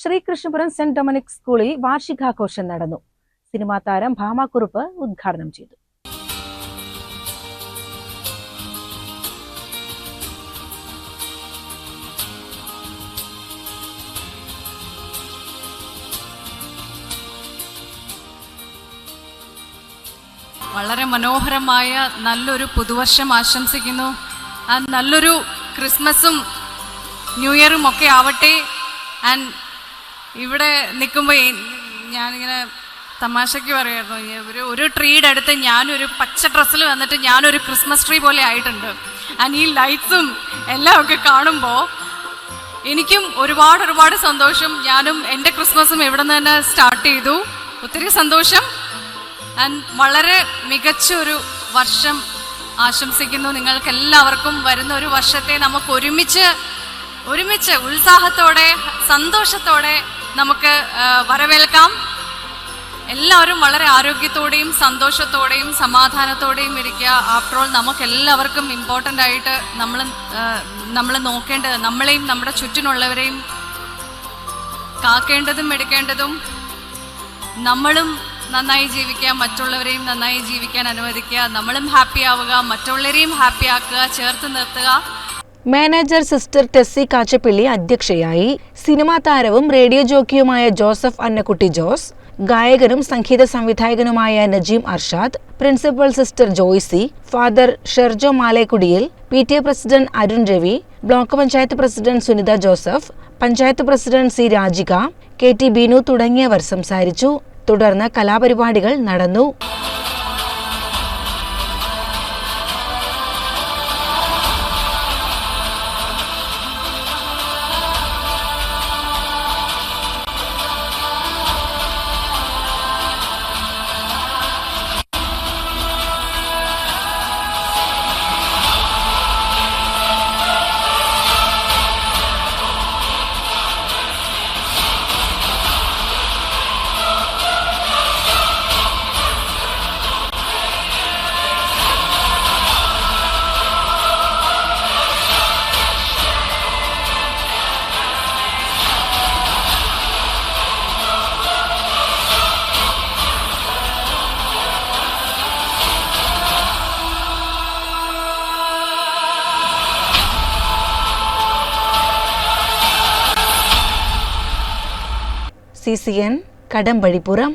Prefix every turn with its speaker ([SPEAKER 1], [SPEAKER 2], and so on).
[SPEAKER 1] Sreekrishnapuram saint Dominic സ്കൂളിൽ വാർഷികാഘോഷം നടന്നു. Cinema താരം ഭാമാക്കുറുപ്പ് ഉദ്ഘാടനം ചെയ്തു.
[SPEAKER 2] വളരെ മനോഹരമായ നല്ലൊരു പുതുവർഷം ആശംസിക്കുന്നു. ആ നല്ലൊരു ക്രിസ്മസും ന്യൂ ഇയറും ഒക്കെ ആവട്ടെ. ആൻഡ് ഇവിടെ നിൽക്കുമ്പോൾ ഞാനിങ്ങനെ തമാശയ്ക്ക് പറയായിരുന്നു ഈ ഒരു ഒരു ട്രീയുടെ അടുത്ത് ഞാനൊരു പച്ച ഡ്രസ്സിൽ വന്നിട്ട് ഞാനൊരു ക്രിസ്മസ് ട്രീ പോലെ ആയിട്ടുണ്ട്. ആൻഡ് ഈ ലൈറ്റ്സും എല്ലാം ഒക്കെ കാണുമ്പോൾ എനിക്കും ഒരുപാട് ഒരുപാട് സന്തോഷം. ഞാനും എന്റെ ക്രിസ്മസും ഇവിടെ നിന്ന് തന്നെ സ്റ്റാർട്ട് ചെയ്തു. ഒത്തിരി സന്തോഷം. ആൻഡ് വളരെ മികച്ച ഒരു വർഷം ആശംസിക്കുന്നു. നിങ്ങൾക്ക് എല്ലാവർക്കും വരുന്ന ഒരു വർഷത്തെ നമുക്ക് ഒരുമിച്ച് ഒരുമിച്ച് ഉത്സാഹത്തോടെ സന്തോഷത്തോടെ നമുക്ക് വരവേൽക്കാം. എല്ലാവരും വളരെ ആരോഗ്യത്തോടെയും സന്തോഷത്തോടെയും സമാധാനത്തോടെയും ഇരിക്കുക. ആഫ്റ്റർ ഓൾ നമുക്ക് എല്ലാവർക്കും ഇമ്പോർട്ടന്റ് ആയിട്ട് നമ്മൾ നമ്മൾ നോക്കേണ്ടത് നമ്മളെയും നമ്മുടെ ചുറ്റിനുള്ളവരെയും കാക്കേണ്ടതും എടുക്കേണ്ടതും നമ്മളും നന്നായി ജീവിക്കുക മറ്റുള്ളവരെയും നന്നായി ജീവിക്കാൻ അനുവദിക്കുക. നമ്മളും ഹാപ്പി ആവുക മറ്റുള്ളവരെയും ഹാപ്പി ആക്കുക ചേർത്ത് നിർത്തുക.
[SPEAKER 1] മാനേജർ സിസ്റ്റർ ടെസ്സി കാച്ചപ്പിള്ളി അധ്യക്ഷയായി. സിനിമാ താരവും റേഡിയോ ജോക്കിയുമായ ജോസഫ് അന്നക്കുട്ടി ജോസ് ഗായകനും സംഗീത സംവിധായകനുമായ Najeem Arshad principal sister Joicy father Sherjo മാലേക്കുടിയിൽ P T A president Arun Ravi block panchayat president Sunitha Joseph panchayat president C Rajika K T Beenu തുടങ്ങിയവർ സംസാരിച്ചു. തുടർന്ന് കലാപരിപാടികൾ നടന്നു. C C N Kadampazhipuram